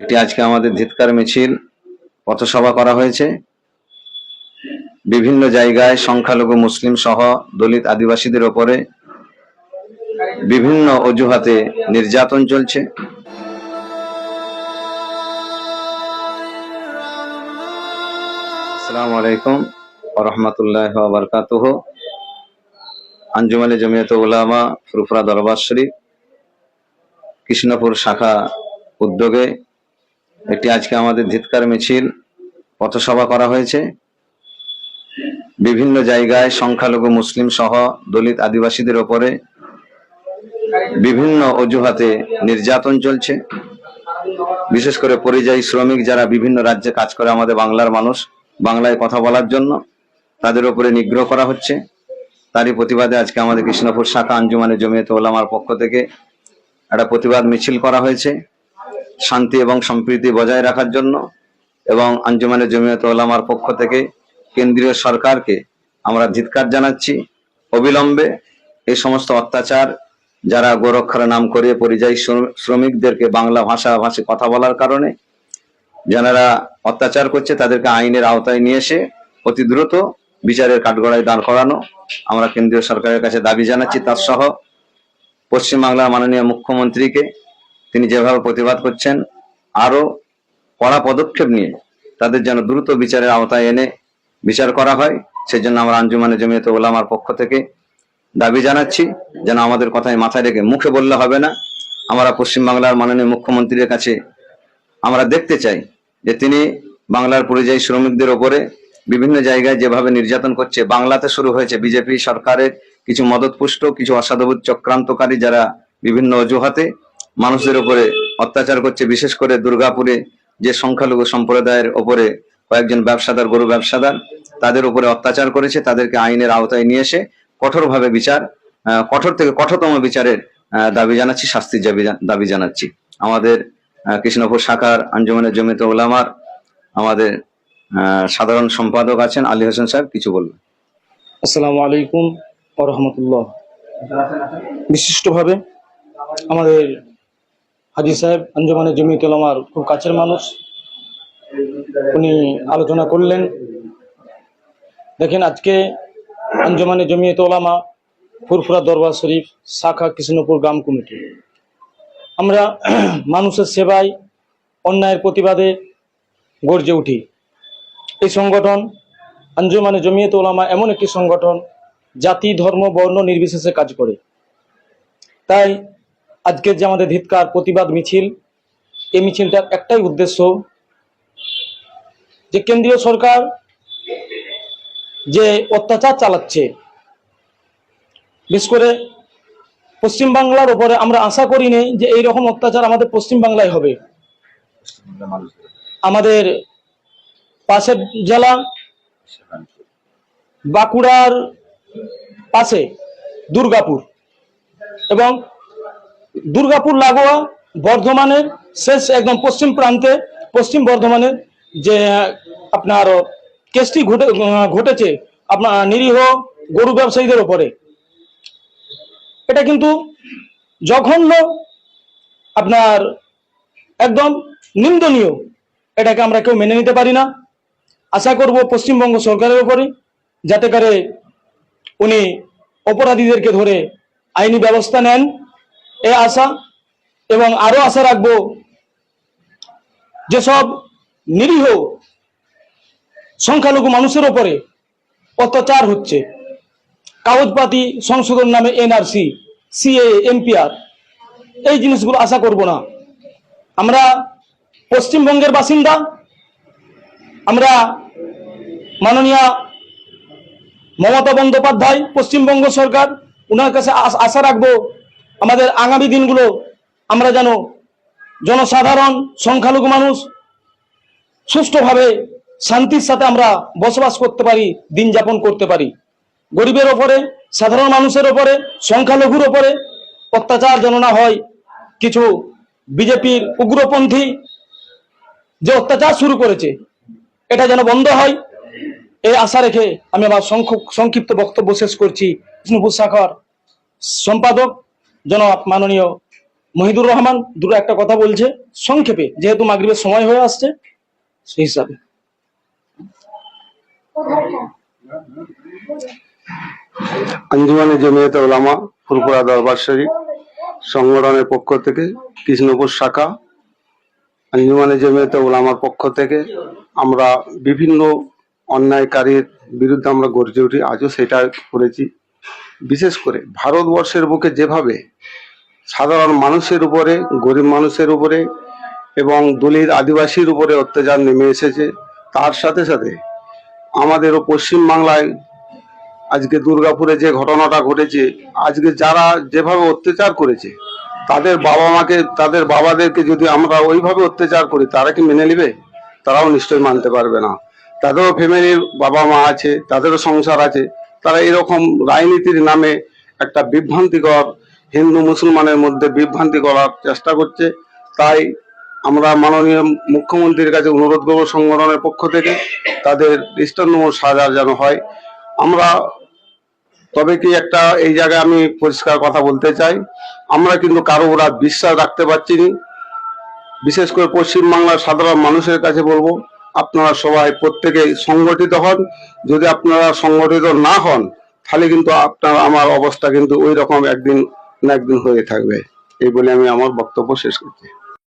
একটি আজকে আমাদের ধিৎকার মিছিল, পথসভা করা হয়েছে। বিভিন্ন জায়গায় সংখ্যালঘু, মুসলিম সহ দলিত আদিবাসীদের ওপরে বিভিন্ন অজুহাতে নির্যাতন চলছে। আসসালামু আলাইকুম রহমতুল্লাহ বারকাতুহ। আঞ্জুমানে জমিয়ত উলামা, ফুরফুরা দরবার শরীফ, কৃষ্ণপুর শাখা উদ্যোগে একটি আজকে আমাদের ধিৎকার মিছিল, পথসভা করা হয়েছে। বিভিন্ন জায়গায় সংখ্যালঘু মুসলিম সহ দলিত আদিবাসীদের ওপরে বিভিন্ন অজুহাতে নির্যাতন চলছে। বিশেষ করে পরিযায়ী শ্রমিক যারা বিভিন্ন রাজ্যে কাজ করে, আমাদের বাংলার মানুষ, বাংলায় কথা বলার জন্য তাদের উপরে নিগ্রহ করা হচ্ছে। তারই প্রতিবাদে আজকে আমাদের কৃষ্ণপুর শাখা আঞ্জুমানে জমিয়ত ওলামার পক্ষ থেকে একটা প্রতিবাদ মিছিল করা হয়েছে। শান্তি এবং সম্প্রীতি বজায় রাখার জন্য এবং আঞ্জুমানে জমিয়ত ওলামার পক্ষ থেকে কেন্দ্রীয় সরকারকে আমরা ধিৎকার জানাচ্ছি। অবিলম্বে এই সমস্ত অত্যাচার, যারা গোরক্ষার নাম করে পরিযায়ী শ্রম- শ্রমিকদেরকে বাংলা ভাষা ভাষী কথা বলার কারণে যারা অত্যাচার করছে তাদেরকে আইনের আওতায় নিয়ে এসে অতি দ্রুত বিচারের কাঠগড়ায় দাঁড় করানো আমরা কেন্দ্রীয় সরকারের কাছে দাবি জানাচ্ছি। তার সহ পশ্চিমবাংলার মাননীয় মুখ্যমন্ত্রীকে তিনি যেভাবে প্রতিবাদ করছেন আরও কড়া পদক্ষেপ নিয়ে তাদের যেন দ্রুত বিচারের আওতায় এনে বিচার করা হয়, সেজন্য আমরা আঞ্জুমানে জমিয়ত ওলামার পক্ষ থেকে দাবি জানাচ্ছি, যেন আমাদের কথায় মাথায় রেখে মুখে বললে হবে না। আমরা পশ্চিমবাংলার মাননীয় মুখ্যমন্ত্রীর কাছে আমরা দেখতে চাই যে তিনি বাংলার পরিযায়ী শ্রমিকদের ওপরে বিভিন্ন জায়গায় যেভাবে নির্যাতন করছে, বাংলাতে শুরু হয়েছে বিজেপি সরকারের কিছু মদতপুষ্ট, কিছু অসাধুবোধ চক্রান্তকারী যারা বিভিন্ন অজুহাতে মানুষদের উপরে অত্যাচার করছে, বিশেষ করে দুর্গাপুরে যে সংখ্যালঘু সম্প্রদায়ের ওপরে কয়েকজন ব্যবসাদার, গরু ব্যবসাদার, তাদের উপরে অত্যাচার করেছে, তাদেরকে আইনের আওতায় নিয়ে এসে কঠোরভাবে বিচার কঠোর থেকে কঠোরতম বিচারের দাবি জানাচ্ছি, শাস্তির দাবি জানাচ্ছি। আমাদের কৃষ্ণপুর শাখার আঞ্জুমানের জমিতে ওলামার, আমাদের সাধারণ সম্পাদক আছেন আলী হোসেন সাহেব, কিছু বলবেন। আসসালামু আলাইকুম রহমতুল্লাহ। বিশিষ্টভাবে আমাদের হাজি সাহেব আঞ্জুমানের জমিয়ত আমার খুব কাছের মানুষ। উনি আলোচনা করলেন। দেখেন, আজকে আঞ্জুমানে জমিয়ত ওলামা ফুরফুরা দরবার শরীফ, শাখা কৃষ্ণপুর গ্রাম কমিটি। আমরা মানুষের সেবায়, অন্যায়ের প্রতিবাদে গর্জে উঠি। এই সংগঠন, আঞ্জুমানে জমিয়ত ওলামা এমন একটি সংগঠন, জাতি, ধর্ম, বর্ণ নির্বিশেষে কাজ করে। তাই আজকের যে আমাদের ধিৎকার, প্রতিবাদ মিছিল, এই মিছিলটার একটাই উদ্দেশ্য যে কেন্দ্রীয় সরকার যে অত্যাচার চালাচ্ছে, বিশেষ করে পশ্চিমবাংলার উপরে আমরা আশা করি নেই যে এই রকম অত্যাচার আমাদের পশ্চিমবাংলায় হবে। আমাদের পাশের জেলা, বাঁকুড়ার পাশে দুর্গাপুর এবং দুর্গাপুর, লাগোয়া, বর্ধমানের, শেষ একদম পশ্চিম প্রান্তে, পশ্চিম বর্ধমানের যে আপনার কেসটি ঘটে ঘটেছে, আপনার নিরীহ গরু ব্যবসায়ীদের ওপরে। এটা কিন্তু জঘন্য, আপনার একদম নিন্দনীয়। এটাকে আমরা কেউ মেনে নিতে পারি না। আশা করব পশ্চিমবঙ্গ সরকারের উপরে যাতে করে উনি অপরাধীদেরকে ধরে আইনি ব্যবস্থা নেন। এ আশা এবং আরও আশা রাখব যেসব নিরীহ সংখ্যালঘু মানুষের ওপরে অত্যাচার হচ্ছে। কাগজপাতি সংশোধন নামে এনআরসি, সিএ এমপিআর এই জিনিসগুলো আশা করব না। আমরা পশ্চিমবঙ্গের বাসিন্দা, আমরা মাননীয় মমতা বন্দ্যোপাধ্যায়, পশ্চিমবঙ্গ সরকার ওনার কাছে আশা রাখব আমাদের আগামী দিনগুলো আমরা যেন জনসাধারণ, সংখ্যালঘু মানুষ সুষ্ঠুভাবে শান্তির সাথে আমরা বসবাস করতে পারি, দিন যাপন করতে পারি। গরিবের ওপরে, সাধারণ মানুষের ওপরে, সংখ্যালঘুর ওপরে অত্যাচার যেন না হয়, কিছু বিজেপির উগ্রপন্থী যে অত্যাচার শুরু করেছে, এটা যেন বন্ধ হয়, এই আশা রেখে আমি আমার সংক্ষ- সংক্ষিপ্ত বক্তব্য শেষ করছি। বিষ্ণুপুর শাখার সম্পাদক জনাব মাননীয় মহিদুর রহমান দুটো একটা কথা বলছে, সংক্ষেপে, যেহেতু মাগরিবের সময় হয়ে আসছে, সেই হিসাবে। আঞ্জুমানে জমিয়তে ওলামা ফুরপুরা দরবার শরীফ, সংগঠনের পক্ষ থেকে, কৃষ্ণপুর শাখা, আঞ্জুমানে জমিয়তে ওলামার পক্ষ থেকে আমরা বিভিন্ন অন্যায়কারীর বিরুদ্ধে আমরা গর্জে উঠি, আজও সেটা করেছি। বিশেষ করে ভারতবর্ষের বুকে যেভাবে সাধারণ মানুষের উপরে, গরিব মানুষের উপরে এবং দলিত আদিবাসীর উপরে অত্যাচার নেমে এসেছে, তার সাথে সাথে আমাদেরও পশ্চিম বাংলায় আজকে দুর্গাপুরে যে ঘটনাটা ঘটেছে, আজকে যারা যেভাবে অত্যাচার করেছে, তাদের বাবা মাকে তাদের বাবাদেরকে যদি আমরা ওইভাবে অত্যাচার করি, তারা কি মেনে নেবে? তারাও নিশ্চয়ই মানতে পারবে না। তাদেরও ফ্যামিলির বাবা মা আছে, তাদেরও সংসার আছে তারা এরকম রাজনীতির নামে একটা বিভ্রান্তিকর হিন্দু মুসলমানের মধ্যে বিভ্রান্তি করার চেষ্টা করছে। তাই আমরা মাননীয় মুখ্যমন্ত্রীর কাছে অনুরোধ করব সংগঠনের পক্ষ থেকে, তাদের দৃষ্টান্তমূলক সাজা যেন হয়। আমরা তবে কি একটা এই জায়গায় আমি পরিষ্কার কথা বলতে চাই, আমরা কিন্তু কারও ওরা বিশ্বাস রাখতে পারছি না। বিশেষ করে পশ্চিমবাংলার সাধারণ মানুষের কাছে বলব আপনারা সবাই প্রত্যেকে সংগঠিত হন। যদি আপনারা সংগঠিত না হন, তাহলে কিন্তু আপনার, আমার অবস্থা কিন্তু ওই রকম একদিন না একদিন হয়ে থাকবে। এই বলে আমি আমার বক্তব্য শেষ করছি।